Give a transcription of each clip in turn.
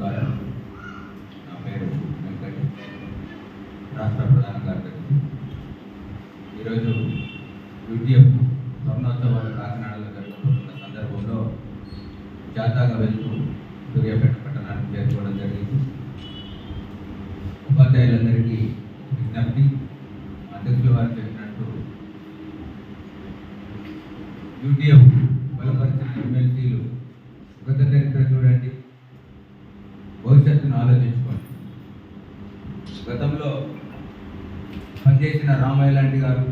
నమస్కారం నా పేరు వెంకట్ రాష్ట్ర ప్రధాన కార్యదర్శి. ఈరోజు యూటీఎఫ్ స్వర్ణోత్సవాలు కాకినాడలో జరుగుతున్న సందర్భంలో జాతాగా వెళ్తూ సూర్యాపేట పట్టణానికి చేరుకోవడం జరిగింది. ఉపాధ్యాయులందరికీ పనిచేసిన రామయ్య లాంటి గారు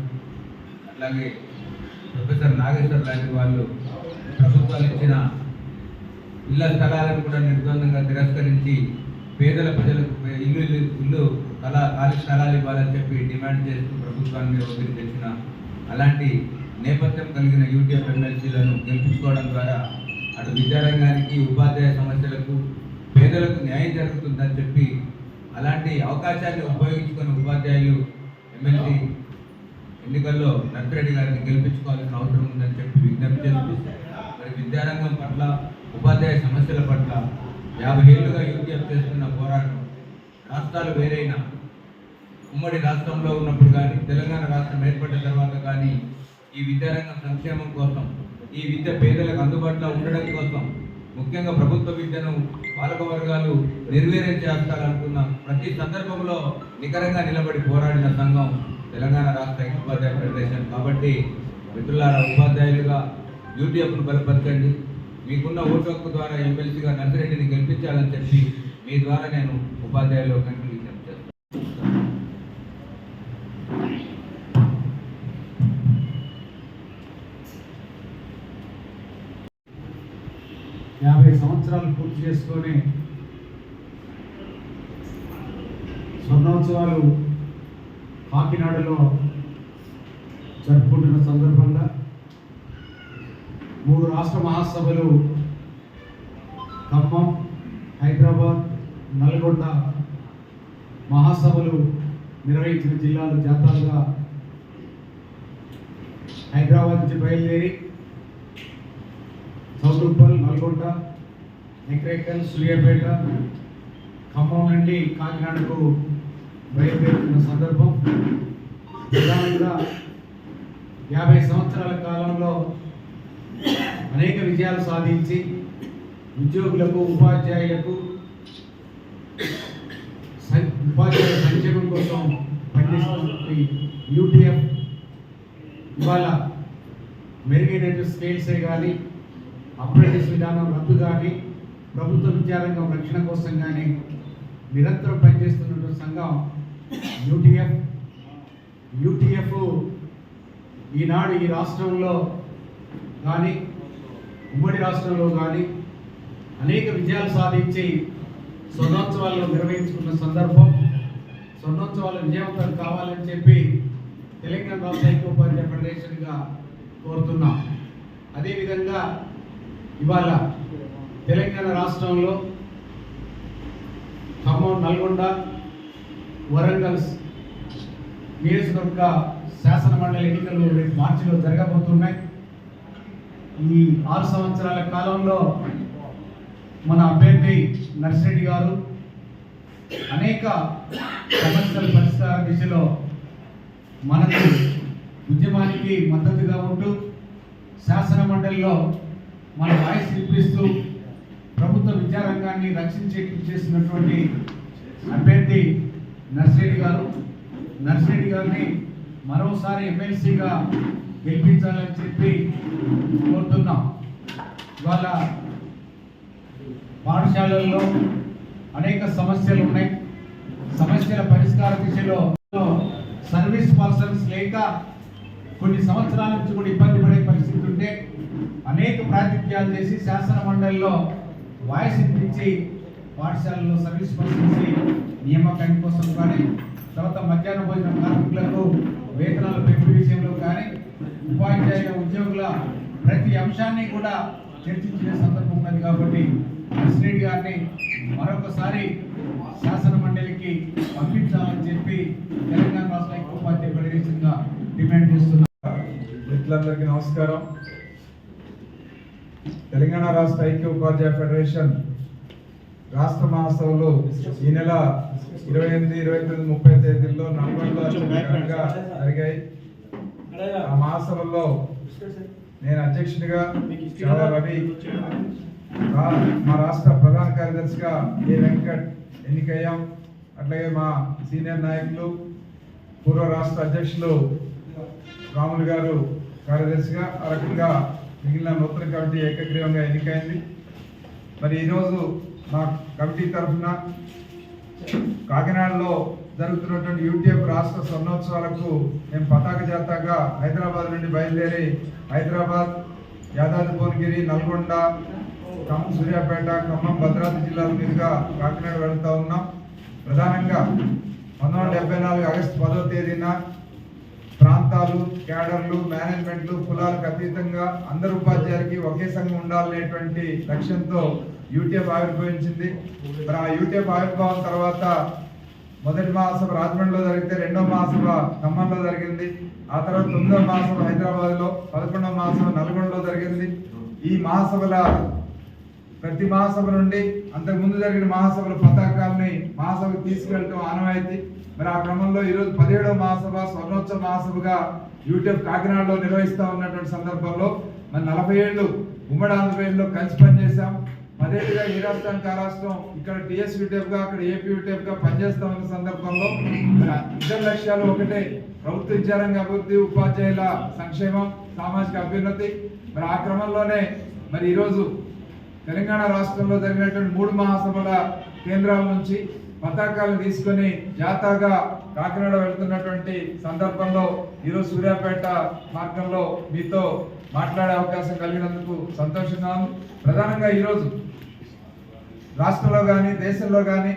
అట్లాగే ప్రొఫెసర్ నాగేశ్వర్ లాంటి వాళ్ళు ప్రభుత్వాలు ఇచ్చిన ఇళ్ళ స్థలాలను కూడా నిర్బంధంగా తిరస్కరించి పేదల ప్రజలకు ఇల్లు ఇల్లు ఇల్లు కళా ఖాళీ స్థలాలు ఇవ్వాలని చెప్పి డిమాండ్ చేస్తూ ప్రభుత్వాన్ని ఒత్తిడి తెచ్చిన అలాంటి నేపథ్యం కలిగిన యూటీఎఫ్ ఎమ్మెల్సీలను గెలిపించుకోవడం ద్వారా అటు విద్యారంగానికి ఉపాధ్యాయ సమస్యలకు పేదలకు న్యాయం జరుగుతుందని చెప్పి అలాంటి అవకాశాన్ని ఉపయోగించుకుని ఉపాధ్యాయులు ఎమ్మెల్సీ ఎన్నికల్లో నర్సిరెడ్డి గారిని గెలిపించుకోవాల్సిన అవసరం ఉందని చెప్పి విజ్ఞప్తి చేస్తూ మరి విద్యారంగం పట్ల ఉపాధ్యాయ సమస్యల పట్ల యాభై ఏళ్ళుగా యూటీఎఫ్ చేస్తున్న పోరాటం రాష్ట్రాలు వేరైనా ఉమ్మడి రాష్ట్రంలో ఉన్నప్పుడు కానీ తెలంగాణ రాష్ట్రం ఏర్పడిన తర్వాత కానీ ఈ విద్యారంగం సంక్షేమం కోసం ఈ విద్య పేదలకు అందుబాటులో ఉండడం కోసం ముఖ్యంగా ప్రభుత్వ విద్యను పాలక వర్గాలు నిర్వీర్యం చేస్తారనుకున్న ప్రతి సందర్భంలో నికరంగా నిలబడి పోరాడిన సంఘం తెలంగాణ రాష్ట్ర ఉపాధ్యాయ ఫెడరేషన్. కాబట్టి మిత్రులారా ఉపాధ్యాయులుగా యూటీఎఫ్ను బలపరచండి. మీకున్న ఓటు హక్కు ద్వారా ఎమ్మెల్సీగా నర్సిరెడ్డిని గెలిపించాలని చెప్పి మీ ద్వారా నేను ఉపాధ్యాయులు కంటిన్యూ చేస్తాను. యాభై సంవత్సరాలు పూర్తి చేసుకొని స్వర్ణోత్సవాలు కాకినాడలో జరుపుకుంటున్న సందర్భంగా మూడు రాష్ట్ర మహాసభలు ఖమ్మం హైదరాబాద్ నల్గొండ మహాసభలు నిర్వహించిన జిల్లాలు జాతరగా హైదరాబాద్ నుంచి బయలుదేరి చౌటుప్పల్ నల్గొండ ఎక్రేకల్ సూర్యాపేట ఖమ్మం నుండి కాకినాడకు బయలుదేరుతున్న సందర్భం. ప్రధానంగా యాభై సంవత్సరాల కాలంలో అనేక విజయాలు సాధించి ఉద్యోగులకు ఉపాధ్యాయులకు ఉపాధ్యాయుల సంక్షేమం కోసం పనిచేస్తున్నటువంటి యూటీఎఫ్ ఇవాళ మెరుగైనటువంటి స్కేల్సే కానీ అప్రెంటిస్ విధానం రద్దు కానీ ప్రభుత్వ విద్యారంగం రక్షణ కోసం కానీ నిరంతరం పనిచేస్తున్నటువంటి సంఘం యూటీఎఫ్. యూటీఎఫ్ ఈనాడు ఈ రాష్ట్రంలో కానీ ఉమ్మడి రాష్ట్రంలో కానీ అనేక విజయాలు సాధించి స్వర్ణోత్సవాలు నిర్వహించుకున్న సందర్భం స్వర్ణోత్సవాలు విజయవంతం కావాలని చెప్పి తెలంగాణ రాష్ట్ర ఐక్యోపాధ్యాయ ఫెడరేషన్గా కోరుతున్నాం. అదేవిధంగా ఇవాళ తెలంగాణ రాష్ట్రంలో ఖమ్మం నల్గొండ వరంగల్ నియోజకవర్గ శాసన మండలి ఎన్నికలు రేపు మార్చిలో జరగబోతున్నాయి. ఈ ఆరు సంవత్సరాల కాలంలో మన అభ్యర్థి నర్సిరెడ్డి గారు అనేక సమస్యల పరిష్కార దిశలో మనకు ఉద్యమానికి మద్దతుగా ఉంటూ శాసన మండలిలో మన వాయిస్ వినిపిస్తూ ప్రభుత్వ విద్యారంగాన్ని రక్షించే చేసినటువంటి అభ్యర్థి నర్సిరెడ్డి గారు. నర్సిరెడ్డి గారిని మరోసారి ఎమ్మెల్సీగా గెలిపించాలని చెప్పి కోరుతున్నాం. ఇవాళ పాఠశాలల్లో అనేక సమస్యలు ఉన్నాయి. సమస్యల పరిష్కార దిశలో సర్వీస్ పర్సన్స్ లేక కొన్ని సంవత్సరాల నుంచి కూడా ఇబ్బంది పడే పరిస్థితి ఉంటే అనేక ప్రాతినిధ్యాలు చేసి శాసన మండలిలో వాయిస్ ఇప్పించి పాఠశాలలో సర్వీస్ పర్సన్స్ నియామకాన్ని కోసం కానీ తర్వాత మధ్యాహ్న భోజన కార్మికులకు వేతనాల పెంపు విషయంలో కానీ ఉపాధ్యాయుల ఉద్యోగుల ప్రతి అంశాన్ని కూడా చర్చించిన సందర్భం ఉన్నది కాబట్టి ప్రెసిడెంట్ గారిని మరొకసారి శాసన మండలికి పంపించాలని చెప్పి తెలంగాణ రాష్ట్ర ఉపాధ్యాయ ఫెడరేషన్గా డిమాండ్ చేస్తున్నారు మిత్రులందరికీ నమస్కారం. తెలంగాణ రాష్ట్ర ఐక్య ఉపాధ్యాయ ఫెడరేషన్ రాష్ట్ర మహాసభలు ఈ నెల ఇరవై ఎనిమిది ఇరవై తొమ్మిది ముప్పై తేదీల్లో నల్గొండలో ఘనంగా జరిగాయి. ఆ మహాసభల్లో నేను అధ్యక్షుడిగా చాలా రవి మా రాష్ట్ర ప్రధాన కార్యదర్శిగా ఏ వెంకట్ ఎన్నికయ్యాం. అట్లాగే మా సీనియర్ నాయకులు పూర్వ రాష్ట్ర అధ్యక్షులు రాములు గారు కార్యదర్శిగా ఆ రకంగా మిగిలిన నూతన కమిటీ ఏకగ్రీవంగా ఎన్నికైంది. మరి ఈరోజు మా కమిటీ తరఫున కాకినాడలో జరుగుతున్నటువంటి యూటీఎఫ్ రాష్ట్ర స్వర్ణోత్సవాలకు మేము పతాక జాతగా హైదరాబాద్ నుండి బయలుదేరి హైదరాబాద్ యాదాద్రి భువనగిరి నల్గొండ ఖమ్మం సూర్యాపేట ఖమ్మం భద్రాద్రి జిల్లాల మీదుగా కాకినాడ వెళుతూ ఉన్నాం. ప్రధానంగా పంతొమ్మిది వందల డెబ్బై నాలుగు ఆగస్టు పదో తేదీన ప్రాంతాలు క్యాడర్లు మేనేజ్మెంట్లు కులాలకు అతీతంగా అందరు ఉపాధ్యాయులకి ఒకే సంఘం ఉండాలనేటువంటి లక్ష్యంతో యూటీఎఫ్ ఆవిర్భవించింది. మరి ఆ యూటీఎఫ్ ఆవిర్భావం తర్వాత మొదటి మహాసభ రాజమండ్రిలో జరిగితే రెండో మహాసభ ఖమ్మంలో జరిగింది. ఆ తర్వాత తొమ్మిదో మహాసభ హైదరాబాద్లో పదకొండో పదకొండవ మహాసభ నల్గొండలో జరిగింది. ఈ మహాసభల ప్రతి మహాసభ నుండి అంతకు ముందు జరిగిన మహాసభల పతాకాలని మహాసభకు తీసుకెళ్ళటం ఆనవాయితీ. మరి ఆ క్రమంలో ఈరోజు పదిహేడవ మహాసభ స్వర్ణోత్సవ మహాసభగా యూట్యూబ్ కాకినాడలో నిర్వహిస్తూ ఉన్నటువంటి సందర్భంలో మరి నలభై ఏళ్ళు ఉమ్మడి ఆంధ్రప్రదేశ్లో కలిసి పనిచేశాం. పదేళ్ళుగా ఈ రాష్ట్రానికి ఆ రాష్ట్రం ఇక్కడ టిఎస్ యూట్యూబ్గా అక్కడ ఏపీ యూట్యూబ్గా గా పనిచేస్తా ఉన్న సందర్భంలో మరి ఇద్దరు లక్ష్యాలు ఒకటే ప్రభుత్వ విద్యారంగ అభివృద్ధి ఉపాధ్యాయుల సంక్షేమం సామాజిక అభ్యున్నతి. మరి ఆ క్రమంలోనే మరి ఈరోజు తెలంగాణ రాష్ట్రంలో జరిగినటువంటి మూడు మహాసభల కేంద్రాల నుంచి పతాకాలు తీసుకొని జాతాగా కాకినాడ వెళ్తున్నటువంటి సందర్భంలో ఈరోజు సూర్యాపేట మార్గంలో మీతో మాట్లాడే అవకాశం కలిగినందుకు సంతోషంగా ఉంది. ప్రధానంగా ఈరోజు రాష్ట్రంలో కానీ దేశంలో కానీ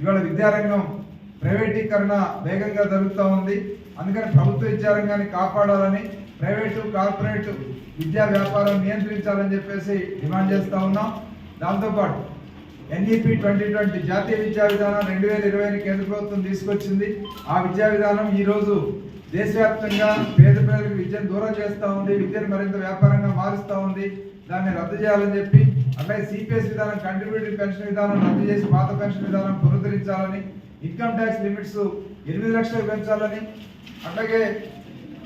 ఇవాళ విద్యారంగం ప్రైవేటీకరణ వేగంగా జరుగుతూ ఉంది. అందుకని ప్రభుత్వ విద్యారంగాన్ని కాపాడాలని ప్రైవేటు కార్పొరేట్ విద్యా వ్యాపారం నియంత్రించాలని చెప్పేసి డిమాండ్ చేస్తూ ఉన్నాం. దాంతోపాటు ఎన్ఈపి ట్వంటీ ట్వంటీ జాతీయ విద్యా విధానం రెండు వేల ఇరవైని కేంద్ర ప్రభుత్వం తీసుకొచ్చింది. ఆ విద్యా విధానం ఈరోజు దేశవ్యాప్తంగా పేద ప్రజలకు విద్యను దూరం చేస్తూ ఉంది విద్యను మరింత వ్యాపారంగా మారుస్తూ ఉంది. దాన్ని రద్దు చేయాలని చెప్పి అలాగే సిపిఎస్ విధానం కంట్రిబ్యూటరీ పెన్షన్ విధానం రద్దు చేసి పాత పెన్షన్ విధానం పునరుద్ధరించాలని ఇన్కమ్ ట్యాక్స్ లిమిట్స్ ఎనిమిది లక్షలు పెంచాలని అలాగే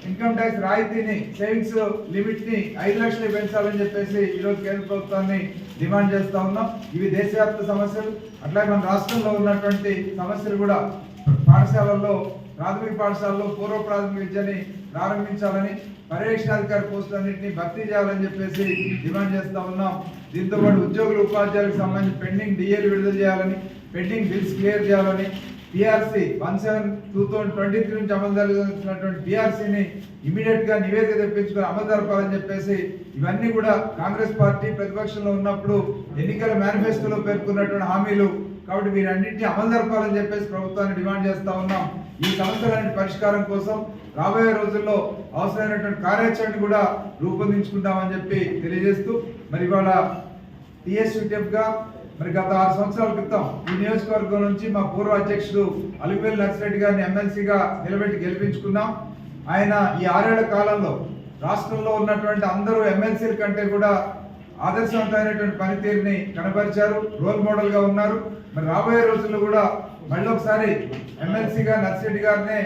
ఇన్కమ్ ట్యాక్స్ రాయితీని సేవింగ్స్ లిమిట్ని ఐదు లక్షలు పెంచాలని చెప్పేసి ఈరోజు కేంద్ర ప్రభుత్వాన్ని డిమాండ్ చేస్తా ఉన్నాం. ఇవి దేశవ్యాప్త సమస్యలు. అట్లాగే మన రాష్ట్రంలో ఉన్నటువంటి సమస్యలు కూడా పాఠశాలల్లో ప్రాథమిక పాఠశాలలో పూర్వ ప్రాథమిక విద్యని ప్రారంభించాలని పర్యవేక్షణాధికారి పోస్టులన్నింటినీ భర్తీ చేయాలని చెప్పేసి డిమాండ్ చేస్తా ఉన్నాం. దీంతో పాటు ఉద్యోగులు ఉపాధ్యాయులకు సంబంధించి పెండింగ్ డిఏలు విడుదల చేయాలని పెండింగ్ బిల్స్ క్లియర్ చేయాలని PRC one seven two thousand twenty three నుంచి అమలు జరుగుతున్నటువంటి పిఆర్సీని ఇమీడియట్గా నివేదిక తెప్పించుకొని అమలు జరపాలని చెప్పేసి ఇవన్నీ కూడా కాంగ్రెస్ పార్టీ ప్రతిపక్షంలో ఉన్నప్పుడు ఎన్నికల మేనిఫెస్టోలో పేర్కొన్నటువంటి హామీలు. కాబట్టి వీరన్నింటినీ అమలు జరపాలని చెప్పేసి ప్రభుత్వాన్ని డిమాండ్ చేస్తా ఉన్నాం. ఈ సమస్యలన్నిటి పరిష్కారం కోసం రాబోయే రోజుల్లో అవసరమైనటువంటి కార్యాచరణ కూడా రూపొందించుకుంటామని చెప్పి తెలియజేస్తూ మరి ఇవాళ టిఎస్యూటీఎఫ్ మరి గత ఆరు సంవత్సరాల క్రితం ఈ నియోజకవర్గం నుంచి మా పూర్వ అధ్యక్షుడు అలిపేలి నర్సిరెడ్డి గారిని ఎమ్మెల్సీగా నిలబెట్టి గెలిపించుకున్నాం. ఆయన ఈ ఆరేళ్ళ కాలంలో రాష్ట్రంలో ఉన్నటువంటి అందరూ ఎమ్మెల్సీల కంటే కూడా ఆదర్శవంతమైనటువంటి పనితీరుని కనబరిచారు రోల్ మోడల్గా ఉన్నారు. మరి రాబోయే రోజుల్లో కూడా మళ్ళీ ఒకసారి ఎమ్మెల్సీగా నర్సిరెడ్డి గారిని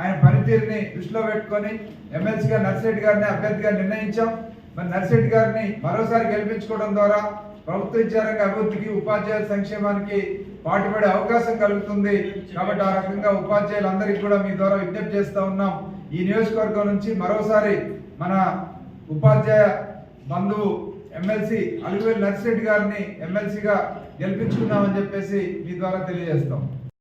ఆయన పనితీరుని దృష్టిలో పెట్టుకొని ఎమ్మెల్సీగా నర్సిరెడ్డి గారిని అభ్యర్థిగా నిర్ణయించాం. మరి నర్సిరెడ్డి గారిని మరోసారి గెలిపించుకోవడం ద్వారా ప్రభుత్వ రంగ అభివృద్ధికి ఉపాధ్యాయుల సంక్షేమానికి పాటుపడే అవకాశం కలుగుతుంది. కాబట్టి ఆ రకంగా ఉపాధ్యాయులందరికీ కూడా మీ ద్వారా విజ్ఞప్తి చేస్తూ ఉన్నాం. ఈ నియోజకవర్గం నుంచి మరోసారి మన ఉపాధ్యాయ బంధువు ఎమ్మెల్సీ అలివేలు నర్సిరెడ్డి గారిని ఎమ్మెల్సీగా గెలిపించుకుందామని చెప్పేసి మీ ద్వారా తెలియజేస్తాం.